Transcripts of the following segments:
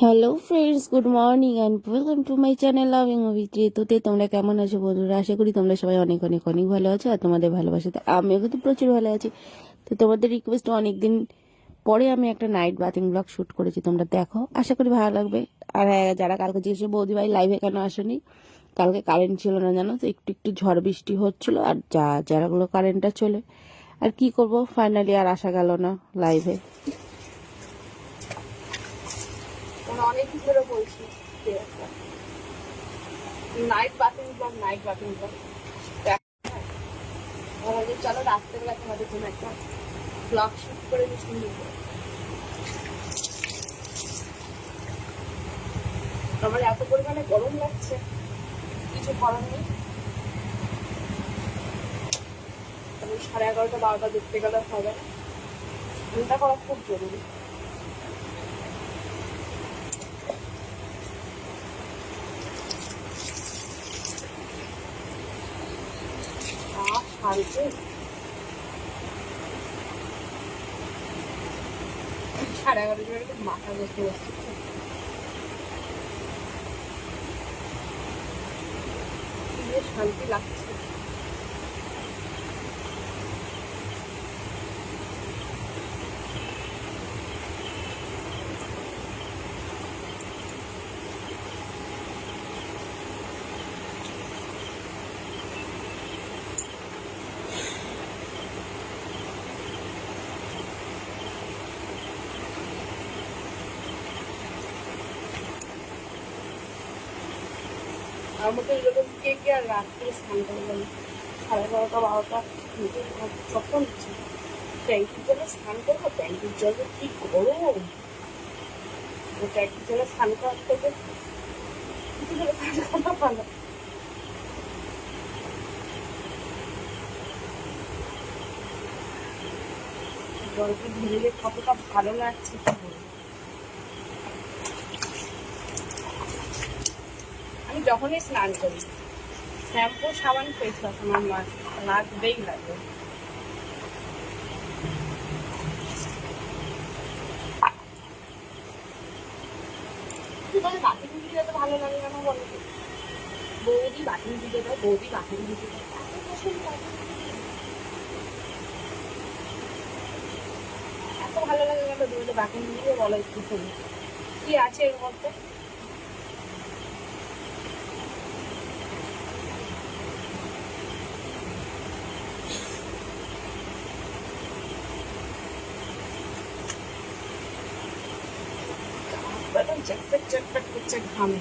Hello friends good morning and welcome to my channel loving Abhitri তোতে তোমরা কেমন আছো বন্ধুরা? আশা করি তোমরা সবাই অনেক অনেক অনেক ভালো আছো আর তোমাদের ভালোবাসাতে আমিও কিন্তু প্রচুর ভালো আছি। তো তোমাদের রিকোয়েস্ট অনেক দিন পরে আমি একটা নাইট বাথিং ব্লগ শ্যুট করেছি তোমরা দেখো। আশা করি ভালো লাগবে। আর হ্যাঁ, যারা কালকে জিজ্ঞেস বৌদি ভাই লাইভে কেন আসেনি কালকে কারেন্ট ছিল না জানো? তো একটু একটু ঝড় বৃষ্টি হচ্ছিল আর যা যারাগুলো কারেন্টটা চলে আর কি করব? ফাইনালি আর আসা গেল না লাইভে মানে অনেক ধরে বলছি night bathing blog night bathing blog আমাদের চলো রাত্রেবেলা তোমাদের জন্য একটা ব্লগ শুট করে দিই সুন্দর। আমার এত পরিমাণে গরম লাগছে, কিছু করার নেই। সাড়ে এগারোটা, বারোটা, দেখতে গেলে হবে না। চিন্তা করা খুব জরুরি। আহ, সাড়ে এগারোটা মাথা বসতে বসছে শান্তি লাগছে আমার এরকম কে কে আর রাত্রে স্নান করে গেল সাড়ে বারোটা বারোটা হচ্ছে ট্যাঙ্কির জলে স্নান করব? ট্যাঙ্কির কি গরম? ট্যাঙ্কির জলে স্নান করার থেকে ভালো। জলকে ভিজে কতটা ভালো লাগছে কি বলব? যখনই স্নান করি, শ্যাম্পু, সাবান ফেস ওয়াশ আমার লাগবেই লাগবে বাটি ভালো লাগে কেন বলো? বৌদি বৌদি এত ভালো লাগে কেন তুমি তো বলো একটু শুনি। কি আছে এর মধ্যে? একদম চটপট চটপট করছে ঘামে।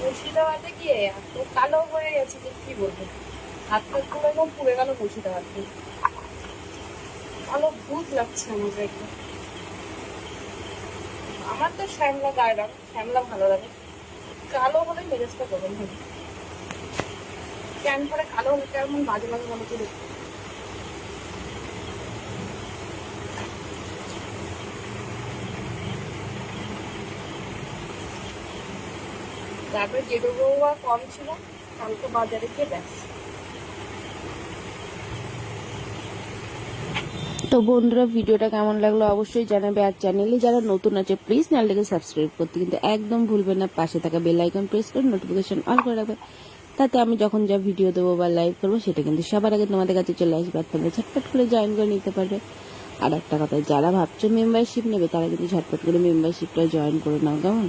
মুর্শিদাবাদে গিয়ে এত কালো হয়ে গেছে যে কি বলব? হাত হাত পুরো একদম পুড়ে গেল মুর্শিদাবাদে। কালো ভূত লাগছে আমাকে একদম আমার তো শ্যামলা গায়ে রং, শ্যামলা ভালো লাগে। কালো হলে মেজাজটা গরম হবে। ক্যান করে কালো হলে কেমন মাঝে মাঝে মনে করে তারপরে যেটুকু কম ছিল, কালকে বাজারে গিয়ে ব্যাস। তো বন্ধুরা, ভিডিওটা কেমন লাগল অবশ্যই জানাবে, আর চ্যানেলে যারা নতুন আছে প্লিজ চ্যানেলটাকে সাবস্ক্রাইব করতে কিন্তু একদম ভুলবেন না, পাশে থাকা বেল আইকন প্রেস করে নোটিফিকেশন অল করে রাখবে তাতে আমি যখন যা ভিডিও দেবো বা লাইভ করব, সেটা কিন্তু সবার আগে তোমাদের কাছে চলে আসবে, আর তোমরা ঝটপট করে জয়েন করে নিতে পারবে। আর একটা কথা, যারা ভাবছ মেম্বারশিপ নেবে, তারা কিন্তু ঝটপট করে মেম্বারশিপটা জয়েন করে নাও, কেমন?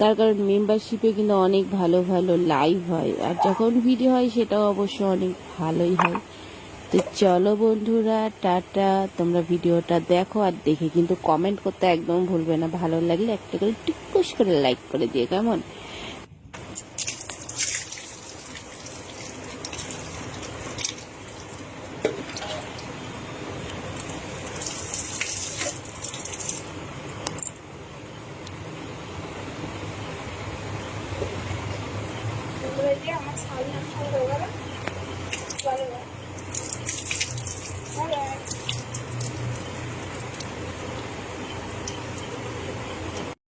তার কারণ মেম্বারশিপে কিন্তু অনেক ভালো ভালো লাইভ হয়। আর যখন ভিডিও হয়, সেটাও অবশ্য অনেক ভালোই হয়। তো চলো বন্ধুরা, টাটা। তোমরা ভিডিওটা দেখো আর দেখে কিন্তু কমেন্ট করতে একদম ভুলবে না। ভালো লাগলে একটা করে টিকস করে লাইক করে দিয়ে কেমন? শাড়ি নষ্ট হয়ে গেল?